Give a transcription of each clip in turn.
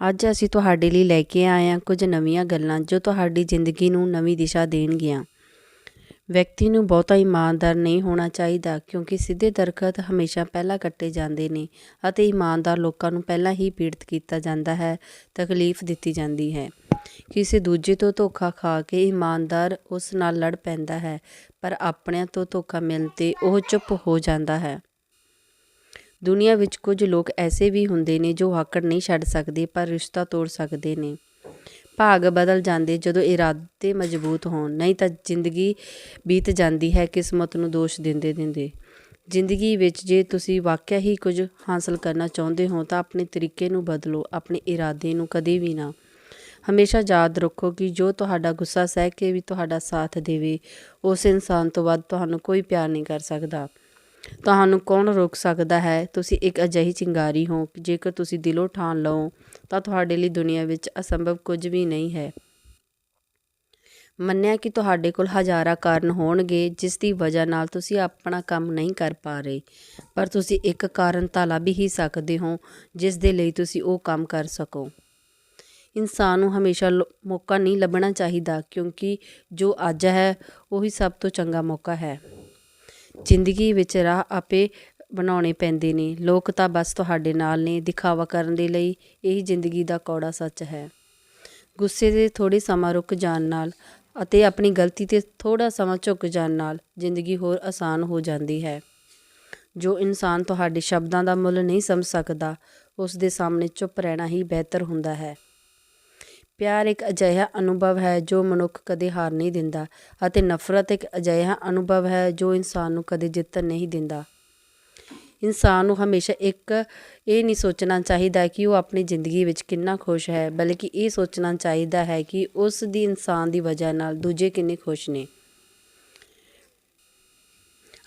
ਅੱਜ ਅਸੀਂ ਤੁਹਾਡੇ ਲਈ ਲੈ ਕੇ ਆਏ ਹਾਂ ਕੁਝ ਨਵੀਆਂ ਗੱਲਾਂ ਜੋ ਤੁਹਾਡੀ ਜ਼ਿੰਦਗੀ ਨੂੰ ਨਵੀਂ ਦਿਸ਼ਾ ਦੇਣਗੀਆਂ। ਵਿਅਕਤੀ ਨੂੰ ਬਹੁਤਾ ਇਮਾਨਦਾਰ ਨਹੀਂ ਹੋਣਾ ਚਾਹੀਦਾ ਕਿਉਂਕਿ ਸਿੱਧੇ ਦਰਖਤ ਹਮੇਸ਼ਾ ਪਹਿਲਾਂ ਕੱਟੇ ਜਾਂਦੇ ਨੇ ਅਤੇ ਇਮਾਨਦਾਰ ਲੋਕਾਂ ਨੂੰ ਪਹਿਲਾਂ ਹੀ ਪੀੜਤ ਕੀਤਾ ਜਾਂਦਾ ਹੈ, ਤਕਲੀਫ ਦਿੱਤੀ ਜਾਂਦੀ ਹੈ। ਕਿਸੇ ਦੂਜੇ ਤੋਂ ਧੋਖਾ ਖਾ ਕੇ ਇਮਾਨਦਾਰ ਉਸ ਨਾਲ ਲੜ ਪੈਂਦਾ ਹੈ, ਪਰ ਆਪਣਿਆਂ ਤੋਂ ਧੋਖਾ ਮਿਲਣ 'ਤੇ ਉਹ ਚੁੱਪ ਹੋ ਜਾਂਦਾ ਹੈ। ਦੁਨੀਆ ਵਿੱਚ ਕੁਝ ਲੋਕ ਐਸੇ ਵੀ ਹੁੰਦੇ ਨੇ ਜੋ ਆਕੜ ਨਹੀਂ ਛੱਡ ਸਕਦੇ, ਪਰ ਰਿਸ਼ਤਾ ਤੋੜ ਸਕਦੇ ਨੇ। ਭਾਗ ਬਦਲ ਜਾਂਦੇ ਜਦੋਂ ਇਰਾਦੇ ਮਜ਼ਬੂਤ ਹੋਣ, ਨਹੀਂ ਤਾਂ ਜ਼ਿੰਦਗੀ ਬੀਤ ਜਾਂਦੀ ਹੈ, ਕਿਸਮਤ ਨੂੰ ਦੋਸ਼ ਦਿੰਦੇ ਦਿੰਦੇ। ਜ਼ਿੰਦਗੀ ਵਿੱਚ ਜੇ ਤੁਸੀਂ ਵਾਕਿਆ ਹੀ ਕੁਝ ਹਾਸਲ ਕਰਨਾ ਚਾਹੁੰਦੇ ਹੋ, ਤਾਂ ਆਪਣੇ ਤਰੀਕੇ ਨੂੰ ਬਦਲੋ, ਆਪਣੇ ਇਰਾਦੇ ਨੂੰ ਕਦੇ ਵੀ ਨਾ। ਹਮੇਸ਼ਾ ਯਾਦ ਰੱਖੋ ਕਿ ਜੋ ਤੁਹਾਡਾ ਗੁੱਸਾ ਸਹਿ ਕੇ ਵੀ ਤੁਹਾਡਾ ਸਾਥ ਦੇਵੇ, ਉਸ ਇਨਸਾਨ ਤੋਂ ਵੱਧ ਤੁਹਾਨੂੰ ਕੋਈ ਪਿਆਰ ਨਹੀਂ ਕਰ ਸਕਦਾ। ਤੁਹਾਨੂੰ ਕੌਣ ਰੋਕ ਸਕਦਾ ਹੈ? ਤੁਸੀਂ ਇੱਕ ਅਜਿਹੀ ਚਿੰਗਾਰੀ ਹੋ, ਜੇਕਰ ਤੁਸੀਂ ਦਿਲੋਂ ਠਾਣ ਲਓ, ਤਾਂ ਤੁਹਾਡੇ ਲਈ ਦੁਨੀਆ ਵਿੱਚ ਅਸੰਭਵ ਕੁਝ ਵੀ ਨਹੀਂ ਹੈ। ਮੰਨਿਆ ਕਿ ਤੁਹਾਡੇ ਕੋਲ ਹਜ਼ਾਰਾਂ ਕਾਰਨ ਹੋਣਗੇ, ਜਿਸ ਦੀ ਵਜ੍ਹਾ ਨਾਲ ਤੁਸੀਂ ਆਪਣਾ ਕੰਮ ਨਹੀਂ ਕਰ ਪਾ ਰਹੇ। ਪਰ ਤੁਸੀਂ ਇੱਕ ਕਾਰਨ ਤਾਂ ਲੱਭ ਹੀ ਸਕਦੇ ਹੋ, ਜਿਸ ਦੇ ਲਈ ਤੁਸੀਂ ਉਹ ਕੰਮ ਕਰ ਸਕੋ। ਇਨਸਾਨ ਨੂੰ ਹਮੇਸ਼ਾ ਲੋ- ਮੌਕਾ ਨਹੀਂ ਲੱਭਣਾ ਚਾਹੀਦਾ, ਕਿਉਂਕਿ ਜੋ ਅੱਜ ਹੈ, ਉਹੀ ਸਭ ਤੋਂ ਚੰਗਾ ਮੌਕਾ ਹੈ। ਜ਼ਿੰਦਗੀ ਵਿੱਚ ਰਾਹ ਆਪੇ ਬਣਾਉਣੇ ਪੈਂਦੇ ਨੇ। ਲੋਕ ਤਾਂ ਬਸ ਤੁਹਾਡੇ ਨਾਲ ਨੇ, ਦਿਖਾਵਾ ਕਰਨ ਦੇ ਲਈ ਇਹੀ ਜ਼ਿੰਦਗੀ ਦਾ ਕੌੜਾ ਸੱਚ ਹੈ। ਗੁੱਸੇ ਦੇ ਥੋੜੇ ਸਮਾਂ ਰੁਕ ਜਾਣ ਨਾਲ ਅਤੇ ਆਪਣੀ ਗਲਤੀ ਤੇ ਥੋੜਾ ਸਮਾਂ ਝੁਕ ਜਾਣ ਨਾਲ ਜ਼ਿੰਦਗੀ ਹੋਰ ਆਸਾਨ ਹੋ ਜਾਂਦੀ ਹੈ। ਜੋ ਇਨਸਾਨ ਤੁਹਾਡੇ ਸ਼ਬਦਾਂ ਦਾ ਮੁੱਲ ਨਹੀਂ ਸਮਝ ਸਕਦਾ, ਉਸ ਦੇ ਸਾਹਮਣੇ ਚੁੱਪ ਰਹਿਣਾ ਹੀ ਬਿਹਤਰ ਹੁੰਦਾ ਹੈ। ਪਿਆਰ ਇੱਕ ਅਜਿਹਾ ਅਨੁਭਵ ਹੈ ਜੋ ਮਨੁੱਖ ਕਦੇ ਹਾਰ ਨਹੀਂ ਦਿੰਦਾ ਅਤੇ ਨਫ਼ਰਤ ਇੱਕ ਅਜਿਹਾ ਅਨੁਭਵ ਹੈ ਜੋ ਇਨਸਾਨ ਨੂੰ ਕਦੇ ਜਿੱਤਣ ਨਹੀਂ ਦਿੰਦਾ। ਇਨਸਾਨ ਨੂੰ ਹਮੇਸ਼ਾ ਇੱਕ ਇਹ ਨਹੀਂ ਸੋਚਣਾ ਚਾਹੀਦਾ ਕਿ ਉਹ ਆਪਣੀ ਜ਼ਿੰਦਗੀ ਵਿੱਚ ਕਿੰਨਾ ਖੁਸ਼ ਹੈ, ਬਲਕਿ ਇਹ ਸੋਚਣਾ ਚਾਹੀਦਾ ਹੈ ਕਿ ਉਸ ਦੀ ਇਨਸਾਨ ਦੀ ਵਜ੍ਹਾ ਨਾਲ ਦੂਜੇ ਕਿੰਨੇ ਖੁਸ਼ ਨੇ।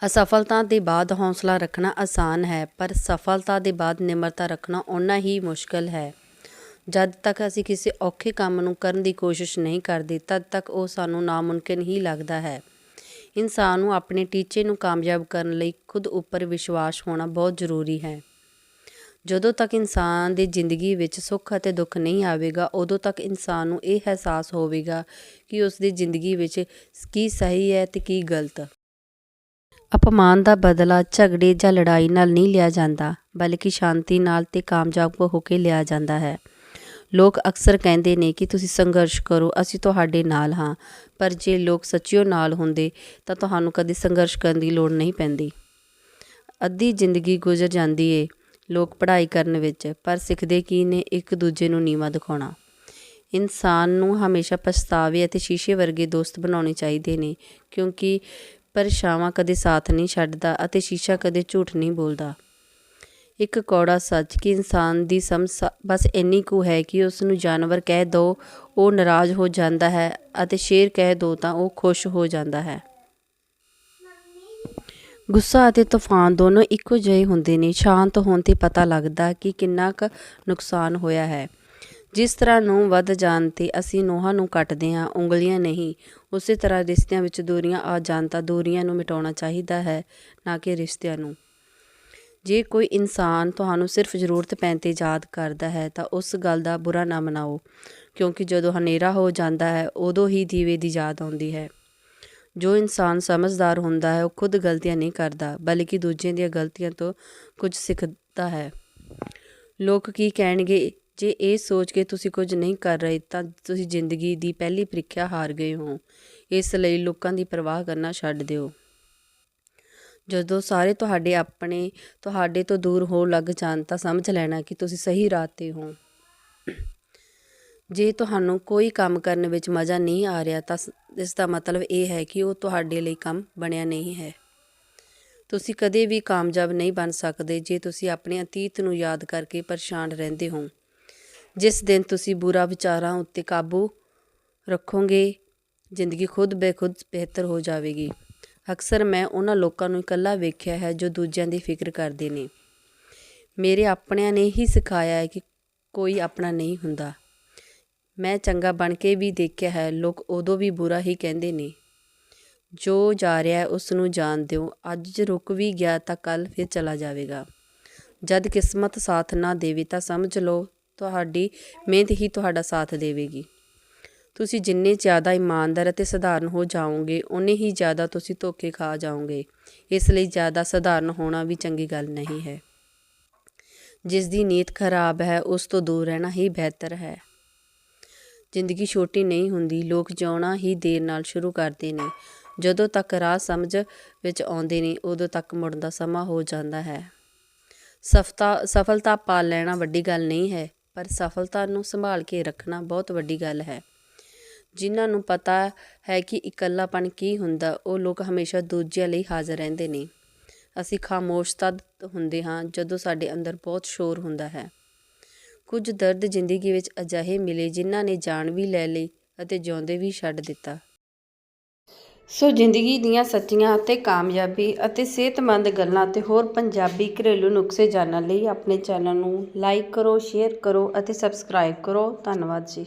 ਅਸਫਲਤਾ ਦੇ ਬਾਅਦ ਹੌਸਲਾ ਰੱਖਣਾ ਆਸਾਨ ਹੈ, ਪਰ ਸਫਲਤਾ ਦੇ ਬਾਅਦ ਨਿਮਰਤਾ ਰੱਖਣਾ ਓਨਾ ਹੀ ਮੁਸ਼ਕਲ ਹੈ। ਜਦ ਤੱਕ ਅਸੀਂ ਕਿਸੇ ਔਖੇ ਕੰਮ ਨੂੰ ਕਰਨ ਦੀ ਕੋਸ਼ਿਸ਼ ਨਹੀਂ ਕਰਦੇ, ਤਦ ਤੱਕ ਉਹ ਸਾਨੂੰ ਨਾਮੁਮਕਿਨ ਹੀ ਲੱਗਦਾ ਹੈ। ਇਨਸਾਨ ਨੂੰ ਆਪਣੇ ਟੀਚੇ ਨੂੰ ਕਾਮਯਾਬ ਕਰਨ ਲਈ ਖੁਦ ਉੱਪਰ ਵਿਸ਼ਵਾਸ ਹੋਣਾ ਬਹੁਤ ਜ਼ਰੂਰੀ ਹੈ। ਜਦੋਂ ਤੱਕ ਇਨਸਾਨ ਦੀ ਜ਼ਿੰਦਗੀ ਵਿੱਚ ਸੁੱਖ ਅਤੇ ਦੁੱਖ ਨਹੀਂ ਆਵੇਗਾ, ਉਦੋਂ ਤੱਕ ਇਨਸਾਨ ਨੂੰ ਇਹ ਅਹਿਸਾਸ ਹੋਵੇਗਾ ਕਿ ਉਸ ਦੀ ਜ਼ਿੰਦਗੀ ਵਿੱਚ ਕੀ ਸਹੀ ਹੈ ਤੇ ਕੀ ਗਲਤ। ਅਪਮਾਨ ਦਾ ਬਦਲਾ ਝਗੜੇ ਜਾਂ ਲੜਾਈ ਨਾਲ ਨਹੀਂ ਲਿਆ ਜਾਂਦਾ, ਬਲਕਿ ਸ਼ਾਂਤੀ ਨਾਲ ਤੇ ਕਾਮਯਾਬ ਹੋ ਕੇ ਲਿਆ ਜਾਂਦਾ ਹੈ। ਲੋਕ ਅਕਸਰ ਕਹਿੰਦੇ ਨੇ ਕਿ ਤੁਸੀਂ ਸੰਘਰਸ਼ ਕਰੋ, ਅਸੀਂ ਤੁਹਾਡੇ ਨਾਲ ਹਾਂ। ਪਰ ਜੇ ਲੋਕ ਸੱਚਿਓ ਨਾਲ ਹੁੰਦੇ, ਤਾਂ ਤੁਹਾਨੂੰ ਕਦੇ ਸੰਘਰਸ਼ ਕਰਨ ਦੀ ਲੋੜ ਨਹੀਂ ਪੈਂਦੀ। ਅੱਧੀ ਜ਼ਿੰਦਗੀ ਗੁਜ਼ਰ ਜਾਂਦੀ ਏ ਲੋਕ ਪੜ੍ਹਾਈ ਕਰਨ ਵਿੱਚ, ਪਰ ਸਿੱਖਦੇ ਕੀ ਨੇ ਇੱਕ ਦੂਜੇ ਨੂੰ ਨੀਵਾਂ ਦਿਖਾਉਣਾ। ਇਨਸਾਨ ਨੂੰ ਹਮੇਸ਼ਾ ਪਛਤਾਵੇ ਅਤੇ ਸ਼ੀਸ਼ੇ ਵਰਗੇ ਦੋਸਤ ਬਣਾਉਣੇ ਚਾਹੀਦੇ ਨੇ, ਕਿਉਂਕਿ ਪਰਛਾਵਾਂ ਕਦੇ ਸਾਥ ਨਹੀਂ ਛੱਡਦਾ ਅਤੇ ਸ਼ੀਸ਼ਾ ਕਦੇ ਝੂਠ ਨਹੀਂ ਬੋਲਦਾ। ਇੱਕ ਕੌੜਾ ਸੱਚ ਕਿ ਇਨਸਾਨ ਦੀ ਸਮਝ ਬਸ ਇੰਨੀ ਕੁ ਹੈ ਕਿ ਉਸ ਨੂੰ ਜਾਨਵਰ ਕਹਿ ਦੋ, ਉਹ ਨਾਰਾਜ਼ ਹੋ ਜਾਂਦਾ ਹੈ ਅਤੇ ਸ਼ੇਰ ਕਹਿ ਦੋ ਤਾਂ ਉਹ ਖੁਸ਼ ਹੋ ਜਾਂਦਾ ਹੈ। ਗੁੱਸਾ ਅਤੇ ਤੂਫਾਨ ਦੋਨੋਂ ਇੱਕੋ ਜਿਹੇ ਹੁੰਦੇ ਨੇ, ਸ਼ਾਂਤ ਹੋਣ ਤੇ ਪਤਾ ਲੱਗਦਾ ਕਿ ਕਿੰਨਾ ਕੁ ਨੁਕਸਾਨ ਹੋਇਆ ਹੈ। ਜਿਸ ਤਰ੍ਹਾਂ ਨੂੰ ਵੱਧ ਜਾਣ ਤੇ ਅਸੀਂ ਨੋਹਾਂ ਨੂੰ ਕੱਟਦੇ ਹਾਂ, ਉਂਗਲੀਆਂ ਨਹੀਂ, ਉਸੇ ਤਰ੍ਹਾਂ ਰਿਸ਼ਤਿਆਂ ਵਿੱਚ ਦੂਰੀਆਂ ਆ ਜਾਣ ਤਾਂ ਦੂਰੀਆਂ ਨੂੰ ਮਿਟਾਉਣਾ ਚਾਹੀਦਾ ਹੈ, ਨਾ ਕਿ ਰਿਸ਼ਤਿਆਂ ਨੂੰ। ਜੇ ਕੋਈ ਇਨਸਾਨ ਤੁਹਾਨੂੰ ਸਿਰਫ ਜ਼ਰੂਰਤ ਪੈਣ 'ਤੇ ਯਾਦ ਕਰਦਾ ਹੈ, ਤਾਂ ਉਸ ਗੱਲ ਦਾ ਬੁਰਾ ਨਾ ਮਨਾਓ, ਕਿਉਂਕਿ ਜਦੋਂ ਹਨੇਰਾ ਹੋ ਜਾਂਦਾ ਹੈ, ਉਦੋਂ ਹੀ ਦੀਵੇ ਦੀ ਯਾਦ ਆਉਂਦੀ ਹੈ। ਜੋ ਇਨਸਾਨ ਸਮਝਦਾਰ ਹੁੰਦਾ ਹੈ, ਉਹ ਖੁਦ ਗਲਤੀਆਂ ਨਹੀਂ ਕਰਦਾ, ਬਲਕਿ ਦੂਜਿਆਂ ਦੀਆਂ ਗਲਤੀਆਂ ਤੋਂ ਕੁਝ ਸਿੱਖਦਾ ਹੈ। ਲੋਕ ਕੀ ਕਹਿਣਗੇ, ਜੇ ਇਹ ਸੋਚ ਕੇ ਤੁਸੀਂ ਕੁਝ ਨਹੀਂ ਕਰ ਰਹੇ, ਤਾਂ ਤੁਸੀਂ ਜ਼ਿੰਦਗੀ ਦੀ ਪਹਿਲੀ ਪ੍ਰੀਖਿਆ ਹਾਰ ਗਏ ਹੋ। ਇਸ ਲਈ ਲੋਕਾਂ ਦੀ ਪਰਵਾਹ ਕਰਨਾ ਛੱਡ ਦਿਓ। ਜਦੋਂ ਸਾਰੇ ਤੁਹਾਡੇ ਆਪਣੇ, ਤੁਹਾਡੇ ਤੋਂ ਦੂਰ ਹੋਣ ਲੱਗ ਜਾਣ ਤਾਂ ਸਮਝ ਲੈਣਾ ਕਿ ਤੁਸੀਂ ਸਹੀ ਰਾਹ 'ਤੇ ਹੋ। ਜੇ ਤੁਹਾਨੂੰ ਕੋਈ ਕੰਮ ਕਰਨ ਵਿੱਚ ਮਜ਼ਾ ਨਹੀਂ ਆ ਰਿਹਾ ਤਾਂ ਸ- ਇਸ ਦਾ ਮਤਲਬ ਇਹ ਹੈ ਕਿ ਉਹ ਤੁਹਾਡੇ ਲਈ ਕੰਮ ਬਣਿਆ ਨਹੀਂ ਹੈ। ਤੁਸੀਂ ਕਦੇ ਵੀ ਕਾਮਯਾਬ ਨਹੀਂ ਬਣ ਸਕਦੇ ਜੇ ਤੁਸੀਂ ਆਪਣੇ ਅਤੀਤ ਨੂੰ ਯਾਦ ਕਰਕੇ ਪਰੇਸ਼ਾਨ ਰਹਿੰਦੇ ਹੋ। ਜਿਸ ਦਿਨ ਤੁਸੀਂ ਬੁਰਾ ਵਿਚਾਰਾਂ ਉੱਤੇ ਕਾਬੂ ਰੱਖੋਗੇ, ਜ਼ਿੰਦਗੀ ਖੁਦ ਬੇਖੁਦ ਬਿਹਤਰ ਹੋ ਜਾਵੇਗੀ। ਅਕਸਰ ਮੈਂ ਉਹਨਾਂ ਲੋਕਾਂ ਨੂੰ ਇਕੱਲਾ ਵੇਖਿਆ ਹੈ ਜੋ ਦੂਜਿਆਂ ਦੀ ਫਿਕਰ ਕਰਦੇ ਨੇ। ਮੇਰੇ ਆਪਣਿਆਂ ਨੇ ਹੀ ਸਿਖਾਇਆ ਹੈ ਕਿ ਕੋਈ ਆਪਣਾ ਨਹੀਂ ਹੁੰਦਾ। ਮੈਂ ਚੰਗਾ ਬਣ ਕੇ ਵੀ ਦੇਖਿਆ ਹੈ, ਲੋਕ ਉਦੋਂ ਵੀ ਬੁਰਾ ਹੀ ਕਹਿੰਦੇ ਨੇ। ਜੋ ਜਾ ਰਿਹਾ ਹੈ, ਉਸ ਨੂੰ ਜਾਣ ਦਿਓ। ਅੱਜ ਰੁਕ ਵੀ ਗਿਆ ਤਾਂ ਕੱਲ ਫਿਰ ਚਲਾ ਜਾਵੇਗਾ। ਜਦ ਕਿਸਮਤ ਸਾਥ ਨਾ ਦੇਵੇ ਤਾਂ ਸਮਝ ਲਓ, ਤੁਹਾਡੀ ਮਿਹਨਤ ਹੀ ਤੁਹਾਡਾ ਸਾਥ ਦੇਵੇਗੀ। ਤੁਸੀਂ ਜਿੰਨੇ ਜ਼ਿਆਦਾ ਇਮਾਨਦਾਰ ਅਤੇ ਸਧਾਰਨ ਹੋ ਜਾਓਗੇ ਉਨੇ ਹੀ ਜ਼ਿਆਦਾ ਤੁਸੀਂ ਧੋਖੇ ਖਾ ਜਾਓਗੇ। ਇਸ ਲਈ ਜ਼ਿਆਦਾ ਸਧਾਰਨ ਹੋਣਾ ਵੀ ਚੰਗੀ ਗੱਲ ਨਹੀਂ ਹੈ। ਜਿਸ ਦੀ ਨੀਅਤ ਖਰਾਬ ਹੈ, ਉਸ ਤੋਂ ਦੂਰ ਰਹਿਣਾ ਹੀ ਬਿਹਤਰ ਹੈ। ਜ਼ਿੰਦਗੀ ਛੋਟੀ ਨਹੀਂ ਹੁੰਦੀ, ਲੋਕ ਜਿਉਣਾ ਹੀ ਦੇਰ ਨਾਲ ਸ਼ੁਰੂ ਕਰਦੇ ਨੇ। ਜਦੋਂ ਤੱਕ ਰਾਹ ਸਮਝ ਵਿੱਚ ਆਉਂਦੇ ਨੇ ਉਦੋਂ ਤੱਕ ਮੁੜਨ ਦਾ ਸਮਾਂ ਹੋ ਜਾਂਦਾ ਹੈ। ਸਫਤਾ, ਸਫਲਤਾ ਪਾ ਲੈਣਾ ਵੱਡੀ ਗੱਲ ਨਹੀਂ ਹੈ, ਪਰ ਸਫਲਤਾ ਨੂੰ ਸੰਭਾਲ ਕੇ ਰੱਖਣਾ ਬਹੁਤ ਵੱਡੀ ਗੱਲ ਹੈ। ਜਿਨ੍ਹਾਂ ਨੂੰ ਪਤਾ ਹੈ ਕਿ ਇਕੱਲਾਪਣ ਕੀ ਹੁੰਦਾ, ਉਹ ਲੋਕ ਹਮੇਸ਼ਾ ਦੂਜਿਆਂ ਲਈ ਹਾਜ਼ਰ ਰਹਿੰਦੇ ਨੇ। ਅਸੀਂ ਖਾਮੋਸ਼ ਤਦ ਹੁੰਦੇ ਹਾਂ ਜਦੋਂ ਸਾਡੇ ਅੰਦਰ ਬਹੁਤ ਸ਼ੋਰ ਹੁੰਦਾ ਹੈ। ਕੁਝ ਦਰਦ ਜ਼ਿੰਦਗੀ ਵਿੱਚ ਅਜਿਹੇ ਮਿਲੇ ਜਿਨ੍ਹਾਂ ਨੇ ਜਾਨ ਵੀ ਲੈ ਲਈ ਅਤੇ ਜਿਉਂਦੇ ਵੀ ਛੱਡ ਦਿੱਤਾ। ਸੋ ਜ਼ਿੰਦਗੀ ਦੀਆਂ ਸੱਚੀਆਂ ਅਤੇ ਕਾਮਯਾਬੀ ਅਤੇ ਸਿਹਤਮੰਦ ਗੱਲਾਂ ਅਤੇ ਹੋਰ ਪੰਜਾਬੀ ਘਰੇਲੂ ਨੁਸਖੇ ਜਾਣਨ ਲਈ ਆਪਣੇ ਚੈਨਲ ਨੂੰ ਲਾਈਕ ਕਰੋ ਸ਼ੇਅਰ ਕਰੋ ਅਤੇ ਸਬਸਕ੍ਰਾਈਬ ਕਰੋ। ਧੰਨਵਾਦ ਜੀ।